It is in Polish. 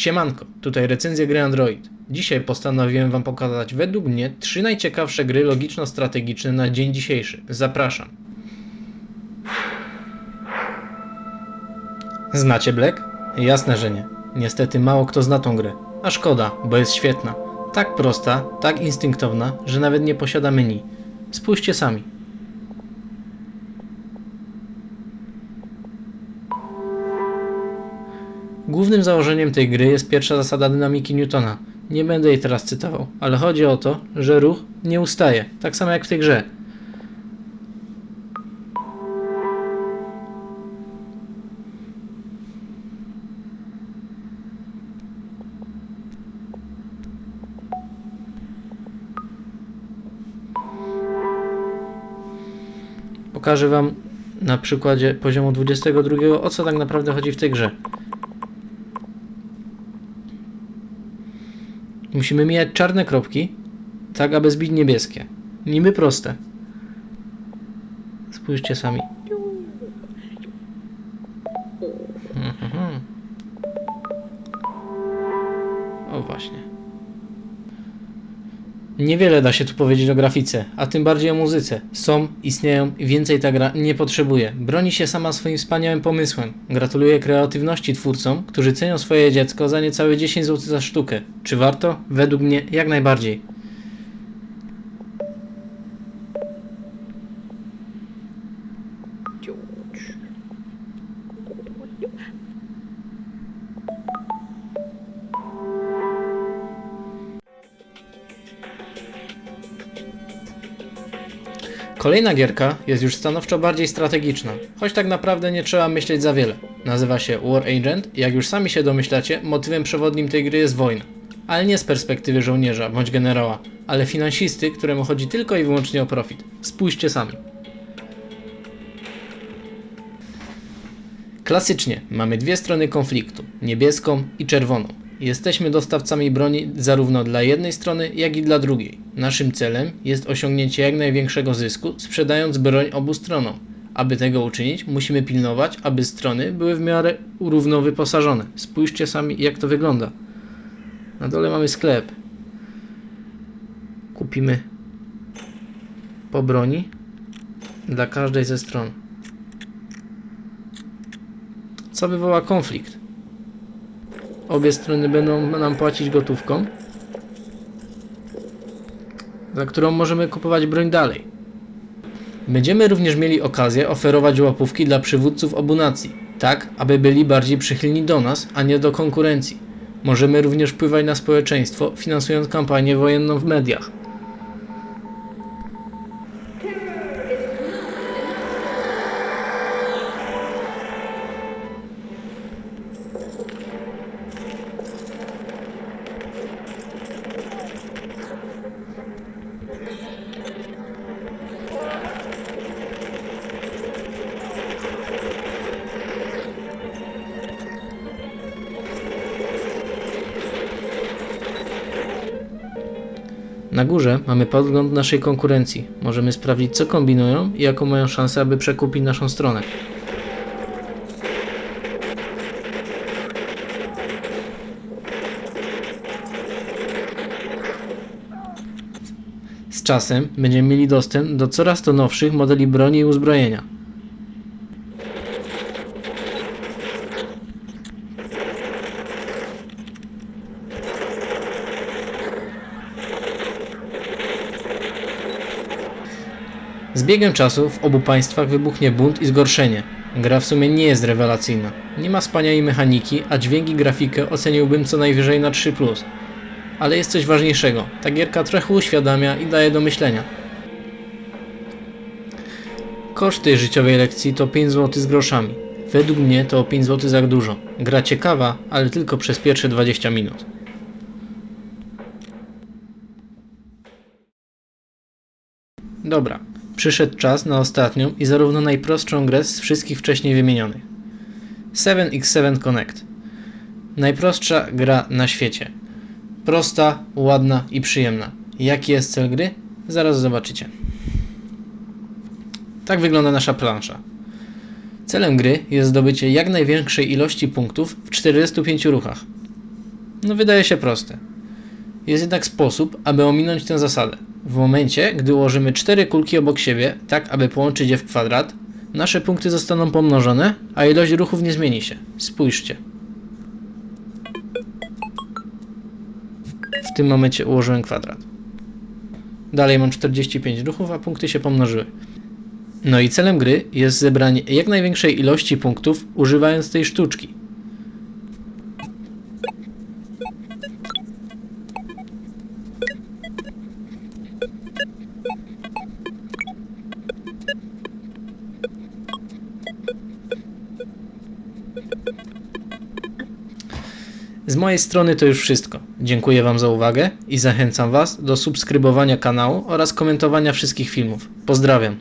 Siemanko, tutaj recenzja gry Android. Dzisiaj postanowiłem Wam pokazać według mnie trzy najciekawsze gry logiczno-strategiczne na dzień dzisiejszy. Zapraszam. Znacie Black? Jasne, że nie. Niestety mało kto zna tą grę. A szkoda, bo jest świetna. Tak prosta, tak instynktowna, że nawet nie posiada menu. Spójrzcie sami. Głównym założeniem tej gry jest pierwsza zasada dynamiki Newtona. Nie będę jej teraz cytował, ale chodzi o to, że ruch nie ustaje, tak samo jak w tej grze. Pokażę Wam na przykładzie poziomu 22 o co tak naprawdę chodzi w tej grze. Musimy mijać czarne kropki, tak aby zbić niebieskie. Niby proste. Spójrzcie sami. Mhm. O właśnie. Niewiele da się tu powiedzieć o grafice, a tym bardziej o muzyce. Są, istnieją i więcej ta gra nie potrzebuje. Broni się sama swoim wspaniałym pomysłem. Gratuluję kreatywności twórcom, którzy cenią swoje dziecko za niecałe 10 zł za sztukę. Czy warto? Według mnie jak najbardziej. Kolejna gierka jest już stanowczo bardziej strategiczna, choć tak naprawdę nie trzeba myśleć za wiele. Nazywa się War Agent i jak już sami się domyślacie, motywem przewodnim tej gry jest wojna. Ale nie z perspektywy żołnierza bądź generała, ale finansisty, któremu chodzi tylko i wyłącznie o profit. Spójrzcie sami. Klasycznie mamy dwie strony konfliktu, niebieską i czerwoną. Jesteśmy dostawcami broni zarówno dla jednej strony, jak i dla drugiej. Naszym celem jest osiągnięcie jak największego zysku, sprzedając broń obu stronom. Aby tego uczynić, musimy pilnować, aby strony były w miarę równo wyposażone. Spójrzcie sami, jak to wygląda. Na dole mamy sklep. Kupimy po broni dla każdej ze stron. Co wywoła konflikt? Obie strony będą nam płacić gotówką, za którą możemy kupować broń dalej. Będziemy również mieli okazję oferować łapówki dla przywódców obu nacji, tak aby byli bardziej przychylni do nas, a nie do konkurencji. Możemy również wpływać na społeczeństwo, finansując kampanię wojenną w mediach. Na górze mamy podgląd naszej konkurencji. Możemy sprawdzić, co kombinują i jaką mają szansę, aby przekupić naszą stronę. Z czasem będziemy mieli dostęp do coraz to nowszych modeli broni i uzbrojenia. Z biegiem czasu w obu państwach wybuchnie bunt i zgorszenie. Gra w sumie nie jest rewelacyjna. Nie ma wspaniałej mechaniki, a dźwięki grafikę oceniłbym co najwyżej na 3+. Ale jest coś ważniejszego. Ta gierka trochę uświadamia i daje do myślenia. Koszt tej życiowej lekcji to 5 zł z groszami. Według mnie to o 5 zł za dużo. Gra ciekawa, ale tylko przez pierwsze 20 minut. Dobra, przyszedł czas na ostatnią i zarówno najprostszą grę z wszystkich wcześniej wymienionych. 7x7 Connect. Najprostsza gra na świecie. Prosta, ładna i przyjemna. Jaki jest cel gry? Zaraz zobaczycie. Tak wygląda nasza plansza. Celem gry jest zdobycie jak największej ilości punktów w 45 ruchach. No wydaje się proste. Jest jednak sposób, aby ominąć tę zasadę. W momencie, gdy ułożymy cztery kulki obok siebie, tak aby połączyć je w kwadrat, nasze punkty zostaną pomnożone, a ilość ruchów nie zmieni się. Spójrzcie. W tym momencie ułożyłem kwadrat. Dalej mam 45 ruchów, a punkty się pomnożyły. No i celem gry jest zebranie jak największej ilości punktów używając tej sztuczki. Z mojej strony to już wszystko. Dziękuję Wam za uwagę i zachęcam Was do subskrybowania kanału oraz komentowania wszystkich filmów. Pozdrawiam.